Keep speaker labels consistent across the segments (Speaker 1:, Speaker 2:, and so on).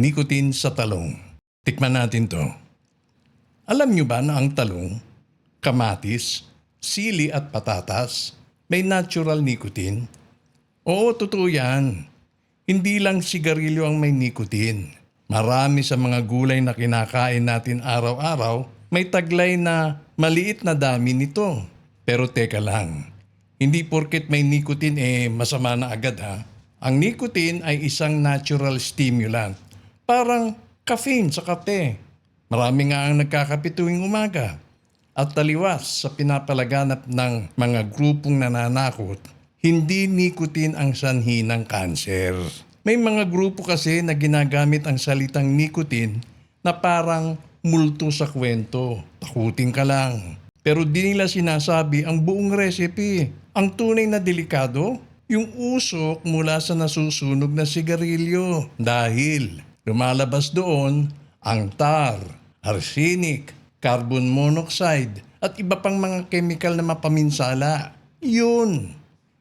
Speaker 1: Nicotine sa talong. Tikman natin to. Alam nyo ba na ang talong, kamatis, sili at patatas may natural nicotine? Oo, totoo yan. Hindi lang sigarilyo ang may nicotine. Marami sa mga gulay na kinakain natin araw-araw may taglay na maliit na dami nito. Pero teka lang, hindi porket may nicotine eh masama na agad ha. Ang nicotine ay isang natural stimulant. Parang caffeine sa kape. Marami nga ang nagkakape tuwing umaga. At taliwas sa pinapalaganap ng mga grupong nananakot, hindi nicotine ang sanhi ng kanser. May mga grupo kasi na ginagamit ang salitang nicotine na parang multo sa kwento. Takutin ka lang. Pero di nila sinasabi ang buong recipe. Ang tunay na delikado, yung usok mula sa nasusunog na sigarilyo. Dahil lumalabas doon ang tar, arsenic, carbon monoxide, at iba pang mga chemical na mapaminsala. Yun.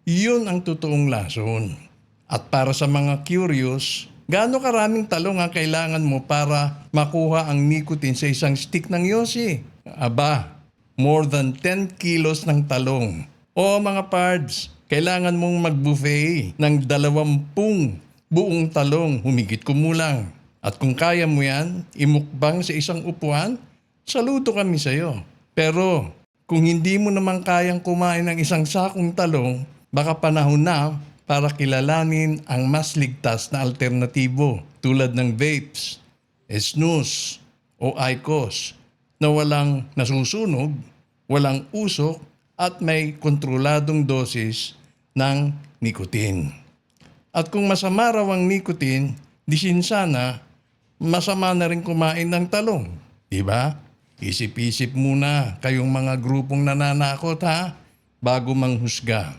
Speaker 1: Yun ang totoong lason. At para sa mga curious, gaano karaming talong ang kailangan mo para makuha ang nicotine sa isang stick ng yosi? Aba, more than 10 kilos ng talong. O mga pards, kailangan mong mag-buffet ng dalawampung buong talong, humigit kumulang. At kung kaya mo yan, imukbang sa isang upuan, saludo kami sa'yo. Pero kung hindi mo naman kayang kumain ng isang sakong talong, baka panahon na para kilalanin ang mas ligtas na alternatibo tulad ng vapes, snus o IQOS na walang nasusunog, walang usok at may kontroladong dosis ng nicotine. At kung masama raw ang nicotine, disin sana, masama na rin kumain ng talong. Di ba? Isip-isip muna kayong mga grupong nananakot ha, bago manghusga.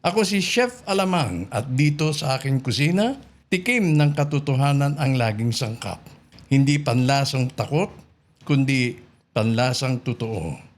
Speaker 1: Ako si Chef Alamang at dito sa aking kusina, tikim ng katotohanan ang laging sangkap. Hindi panlasang takot, kundi panlasang totoo.